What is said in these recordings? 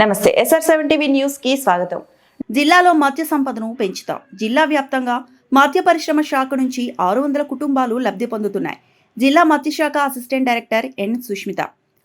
నమస్తే SR seven TV న్యూస్కి స్వాగతం. జిల్లాలో మత్స్య సంపదను పెంచుతాం. జిల్లా వ్యాప్తంగా మత్స్య పరిశ్రమ శాఖ నుంచి ఆరు వందల కుటుంబాలు లబ్ధి పొందుతున్నాయి. జిల్లా మత్స్యశాఖ assistant director N Sushmita.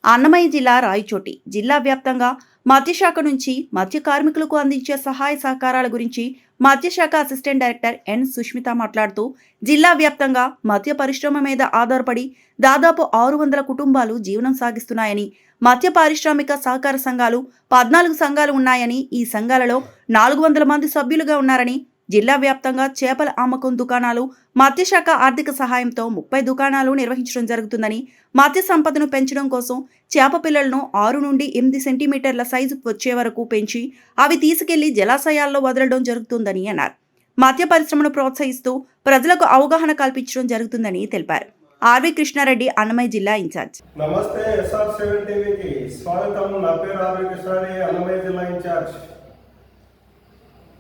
Annamayya జిల్లా రాయచోటి. జిల్లా వ్యాప్తంగా మద్యశాఖ నుంచి మద్య కార్మికులకు అందించే సహాయ సహకారాల గురించి మద్యశాఖ అసిస్టెంట్ డైరెక్టర్ ఎన్ సుష్మిత మాట్లాడుతూ జిల్లా వ్యాప్తంగా మద్య పరిశ్రమ మీద ఆధారపడి దాదాపు ఆరు వందల కుటుంబాలు జీవనం సాగిస్తున్నాయని మద్య పారిశ్రామిక సహకార సంఘాలు పద్నాలుగు సంఘాలు ఉన్నాయని ఈ సంఘాలలో నాలుగు వందల మంది సభ్యులుగా ఉన్నారని జిల్లా వ్యాప్తంగా చేపల అమ్మకం దుకాణాలు మత్స్యశాఖ ఆర్థిక సహాయంతో ముప్పై దుకాణాలు నిర్వహించడం జరుగుతుందని మత్స్య సంపదను పెంచడం కోసం చేప పిల్లలను ఆరు నుండి ఎనిమిది సెంటీమీటర్ల సైజు వచ్చే వరకు పెంచి అవి తీసుకెళ్ళి జలాశయాల్లో వదలడం జరుగుతుందని అన్నారు. మత్స్య పరిశ్రమను ప్రోత్సహిస్తూ ప్రజలకు అవగాహన కల్పించడం జరుగుతుందని తెలిపారు. ఆర్వి కృష్ణారెడ్డి అన్నమయ్య జిల్లా ఇన్ఛార్జ్. నమస్తే ఎస్ఆర్ సెవెన్ టీవీకి స్వాగతం. నా పేరు ఆర్వి కృష్ణారెడ్డి అన్నమయ్య జిల్లా ఇన్ఛార్జ్.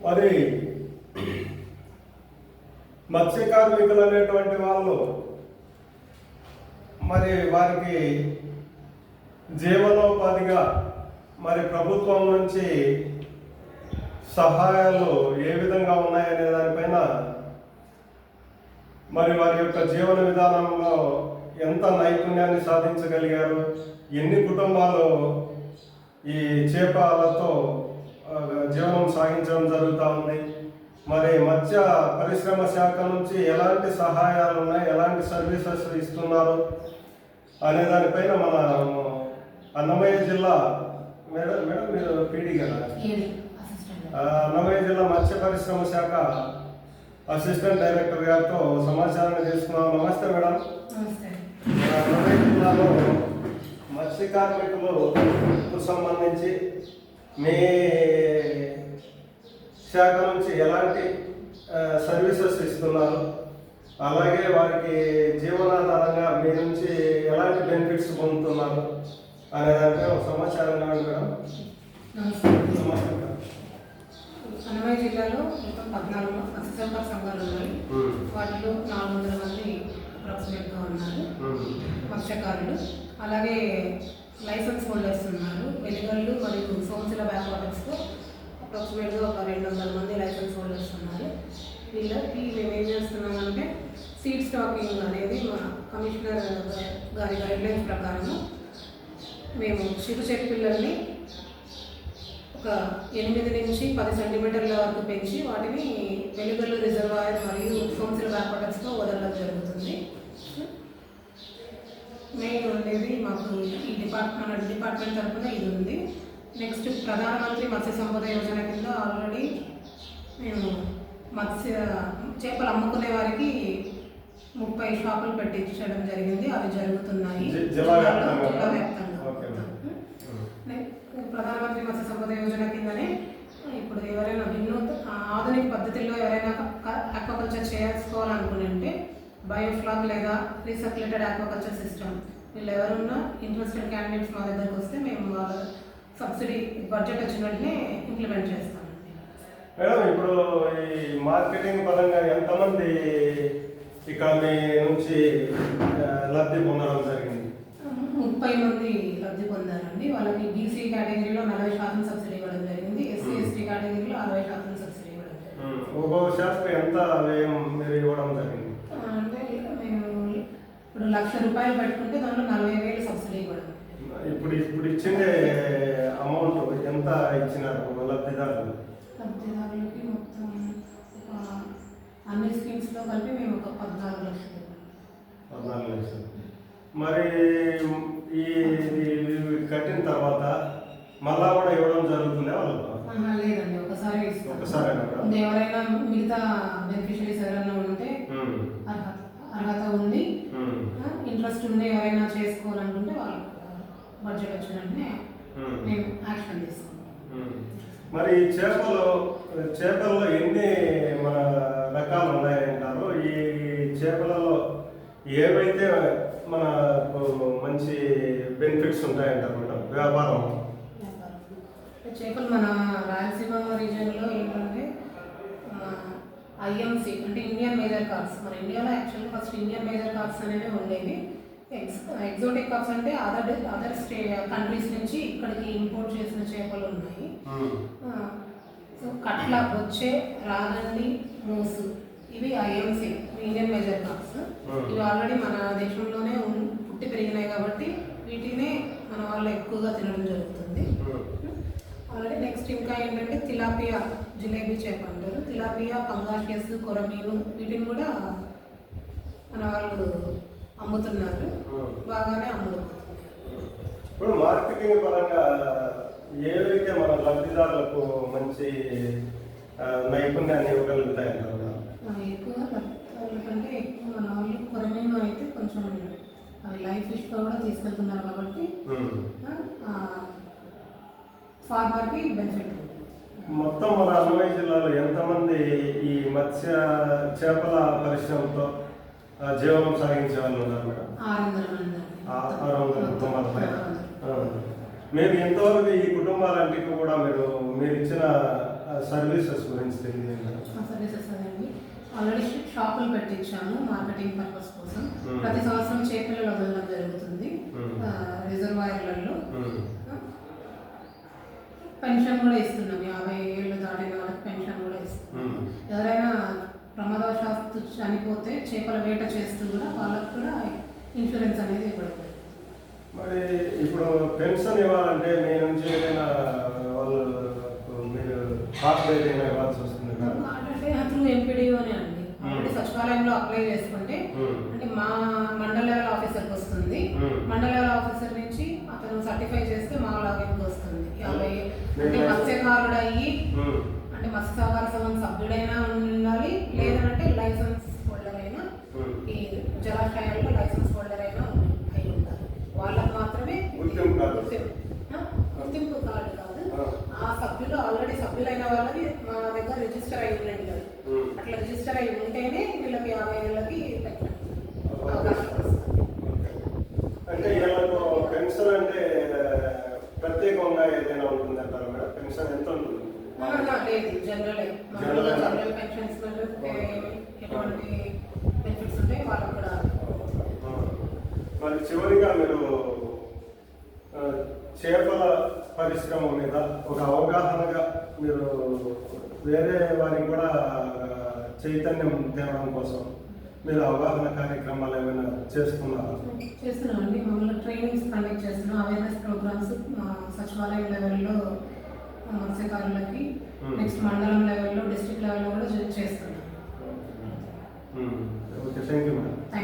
మరి మత్స్య కార్మికులు అనేటువంటి వాళ్ళు మరి వారికి జీవనోపాధిగా మరి ప్రభుత్వం నుంచి సహాయాలు ఏ విధంగా ఉన్నాయనే దానిపైన మరి వారి యొక్క జీవన విధానంలో ఎంత నైపుణ్యాన్ని సాధించగలిగారు ఎన్ని కుటుంబాలు ఈ చేపలతో జీవనం సాగించడం జరుగుతూ ఉంది మరి మత్స్య పరిశ్రమ శాఖ నుంచి ఎలాంటి సహాయాలు ఉన్నాయి? ఎలాంటి సర్వీసెస్ ఇస్తున్నారు? అనే దానిపైన మన అన్నమయ్య జిల్లా మేడం మేడం మీరు పీడీ కదా అన్నమయ్య జిల్లా మత్స్య పరిశ్రమ శాఖ అసిస్టెంట్ డైరెక్టర్ గారితో సమాచారాన్ని తీసుకున్నాం. నమస్తే మేడం. అన్నమయ్య జిల్లాలో మత్స్య కార్మికులకు సంబంధించి మీ శాఖ నుంచి ఎలాంటి సర్వీసెస్ ఇస్తున్నారు? అలాగే వారికి జీవనాధారంగా మీ నుంచి ఎలాంటి బెనిఫిట్స్ పొందుతున్నారు? అనే దానిపై ఒక సమాచారం ఇవ్వండి మేడం. అన్నమయ్య జిల్లాలో మొత్తం పద్నాలుగు అసిస్టెంట్ సంఘాలు ఉన్నాయి వాటిలో నాలుగు వందల మంది అప్రాక్సిమేట్గా ఉన్నారు. మత్స్యకారులు. అలాగే లైసెన్స్ హోల్డర్స్ ఉన్నారు. వెలుగళ్ళు మరియు సోమశిల బ్యాక్ వాటర్స్తో అప్రాక్సిమేట్గా ఒక రెండు వందల మంది లైసెన్స్ హోల్డర్స్ ఉన్నారు. వీళ్ళకి మేము ఏం చేస్తున్నామంటే సీడ్ స్టాకింగ్ అనేది మా కమిషనర్ గారి గైడ్లైన్స్ ప్రకారము మేము చిరు చెక్ పిల్లల్ని ఒక ఎనిమిది నుంచి పది సెంటీమీటర్ల వరకు పెంచి వాటిని వెలుగల్లు రిజర్వాయర్ మరియు సోమశిల బ్యాక్ వదలడం జరుగుతుంది. మెయిన్ ఉండేది మాకు ఈ డిపార్ట్మెంట్ డిపార్ట్మెంట్ తరఫున ఇది ఉంది. నెక్స్ట్ ప్రధానమంత్రి మత్స్య సంపద యోజన కింద ఆల్రెడీ మేము మత్స్య చేపలు అమ్ముకునే వారికి ముప్పై షాపులు పెట్టించడం జరిగింది. అవి జరుగుతున్నాయి. జిల్లా వ్యాప్తంగా? ప్రధానమంత్రి మత్స్య సంపద యోజన కిందనే ఇప్పుడు ఎవరైనా వినూత ఆధునిక పద్ధతిలో ఎవరైనా ఆక్వాకల్చర్ చేసుకోవాలనుకుని ఉంటే బయోఫ్లాగ్ లేదా రీసర్క్యులేటెడ్ ఆక్వాకల్చర్ సిస్టమ్ వీళ్ళు ఎవరున్నా ఇంట్రెస్టెడ్ క్యాండిడేట్స్ మా దగ్గరకు వస్తే మేము వాళ్ళ సబ్సిడీ బడ్జెట్ వచ్చిన వెంటనే ఇంప్లిమెంట్ చేస్తామండి మేడం ఇప్పుడు ఈ మార్కెటింగ్ పరంగా ఎంతమంది ఇక్కడ మీ నుంచి లబ్ధి పొందడం జరిగింది? ముప్పై మంది లబ్ధి పొందారండి. వాళ్ళకి బీసీ కేటగిరీలో నలభై శాతం సబ్సిడీ ఇవ్వడం జరిగింది. ఎస్సీ ఎస్టీ కేటగిరీలో అరవై శాతం సబ్సిడీ ఇవ్వడం ఉమ్, ఒక్కొక్క షాప్కి ఎంత వ్యయం మీరు ఇవ్వడం జరిగింది? అంటే మేము ఇప్పుడు లక్ష రూపాయలు పెట్టుకుంటే దాంట్లో నలభై వేలు సబ్సిడీ ఇవ్వడం. ఇప్పుడు ఇప్పుడు అమౌంట్ ఎంత ఇచ్చినారు లబ్ధిదారులు లబ్ధిదారులకి మొత్తం అన్ని స్కీమ్స్లో కలిపి మేము ఒక పద్నాలుగు లక్షలు. పద్నాలుగు లక్షలు మరి ఈ కట్టిన తర్వాత మళ్ళా కూడా ఇవ్వడం జరుగుతుంది వాళ్ళకు లేదండి ఒకసారి? ఇంకా ఎవరైనా మిగతా బెనిఫిషరీస్ ఎవరైనా ఉంటే అర్హత అర్హత ఉంది ఇంట్రెస్ట్ ఉండి ఎవరైనా చేసుకోవాలనుకుంటే వాళ్ళకి బడ్జెట్ వచ్చిన వెంటనే. మేము యాక్షన్ మ్మ్. మరి ఈ చేపలు చేపల్లో ఎన్ని మన రకాలు ఉన్నాయంటారు ఈ చేపలలో ఏవైతే మన మంచి బెనిఫిట్స్ ఉంటాయంటారు మేడం? వ్యాపారం. చేపలు మన రాయలసీమ రీజియన్లో ఏంటంటే ఐఎంసి అంటే ఇండియన్ మేజర్ కార్స్ మన ఇండియాలో యాక్చువల్గా ఫస్ట్ ఇండియన్ మేజర్ కార్డ్స్ అనేవి ఉండేవి. ఎగ్స్ ఎగ్జోటిక్ కాప్స్ అంటే అదర్ అదర్ స్టే కంట్రీస్ నుంచి ఇక్కడికి ఇంపోర్ట్ చేసిన చేపలు ఉన్నాయి. సో కట్ల వచ్చే రాగండి మూసు ఇవి IMC Indian major carps Hmm. ఇవి ఆల్రెడీ మన దేశంలోనే పుట్టి పెరిగినాయి కాబట్టి వీటినే మన వాళ్ళు ఎక్కువగా తినడం జరుగుతుంది. ఆల్రెడీ నెక్స్ట్ ఇంకా ఏంటంటే తిలాపియా జిలేబీ చేప అంటారు. తిలాపియా పంగాషియస్ కొరమీను వీటిని కూడా మన వాళ్ళు అమ్ముతున్నారు. బాగానే ఇప్పుడు మార్కెటింగ్ పరంగా ఏవైతే మన లబ్ధిదారులకు మంచి నైపుణ్యాన్ని ఇవ్వగలుగుతాయంటారు ఆ, ఎక్కువ వాళ్ళ కంటే ఎక్కువ మన వాళ్ళు కొరమీను అయితే కొంచెం లైఫ్ ఫిష్గా కూడా తీసుకెళ్తున్నారు కాబట్టి. ఫార్మర్కి బెనిఫిట్ మొత్తం మన అన్నమయ్య జిల్లాలో ఎంతమంది ఈ మత్స్య చేపల పరిశ్రమతో జీవనం సాగించే వాళ్ళు ఉన్నారు మేడం ఆరు వందల కుటుంబాల. మీరు ఎంతవరకు ఈ కుటుంబాలన్నిటికీ కూడా మీరు మీరు ఇచ్చిన సర్వీసెస్ గురించి తెలియజేయండి సర్వీసెస్ అదండి ఆల్రెడీ షాపులు పెట్టించాము మార్కెటింగ్ పర్పస్ కోసం. ప్రతి సంవత్సరం చేపలు వదలడం జరుగుతుంది. రిజర్వాయర్లలో. పెన్షన్ కూడా ఇస్తున్నాం యాభై ఏళ్ళు దాటిన వాళ్ళకి పెన్షన్ కూడా ఇస్తున్నాం. ఎవరైనా చనిపోతే చేపల వేట చేస్తూ కూడా వాళ్ళకు కూడా ఇన్సూరెన్స్ అనేది ఇవ్వడం మరి ఇప్పుడు పెన్షన్ ఇవ్వాలంటే మీ నుంచి ఏదైనా వాళ్ళు మీరు కాస్ట్ ఏదైనా ఇవ్వాల్సి వస్తుంది మేడం అంటే త్రూ అండి సచివాలయంలో అప్లై చేసుకుంటే. అంటే మా మండల లెవెల్ ఆఫీసర్కి వస్తుంది. మండల లెవెల్ ఆఫీసర్ నుంచి అతను సర్టిఫై చేస్తే మా లాగిన్కి వస్తుంది యాభై అంటే. మత్స్యకారుడు అయ్యి. అంటే మత్స్య సహకార సంఘం సభ్యుడైనా ఉండాలి లేదంటే లైసెన్స్ హోల్డర్ అయినా ఉమ్. ఈ జలాశయాల్లో లైసెన్స్ హోల్డర్ అయినా అయి ఉండాలి వాళ్ళకు మాత్రమే గుర్తింపు కార్డు. ఆ? కాదు. సభ్యులు ఆల్రెడీ సభ్యులైన వాళ్ళకి మా దగ్గర రిజిస్టర్ అయి ఉండండి కదా. అట్లా రిజిస్టర్ అయి ఉంటేనే వీళ్ళకి యాభై ఏళ్ళకి అంటే వీళ్ళకు పెన్షన్ అంటే ప్రత్యేకంగా ఏదైనా ఉంటుంది అంటారా మేడం? పెన్షన్ ఎంత ఉంటుంది? ఆ, ఆ, లేదు జనరల్? జనరల్ పెన్షన్స్ ఎటువంటి బెనిఫిట్స్ ఉంటాయి వాళ్ళకి కూడా ఆ. మరి చివరిగా మీరు చేపల పరిశ్రమ మీద ఒక అవగాహనగా మీరు వేరే వారికి కూడా చైతన్యం తేవడం కోసం మీరు అవగాహన కార్యక్రమాలు ఏమైనా చేస్తున్నారా? చేస్తున్నామండి. మమ్మల్ని ట్రైనింగ్స్ కండక్ట్ చేస్తున్నాం. అవేర్నెస్ ప్రోగ్రామ్స్ సచివాలయం లెవెల్లో మత్స్యకారులకి. నెక్స్ట్ మండలం లెవెల్లో డిస్ట్రిక్ట్ లెవెల్లో కూడా చేస్తున్నాం. Okay thank you madam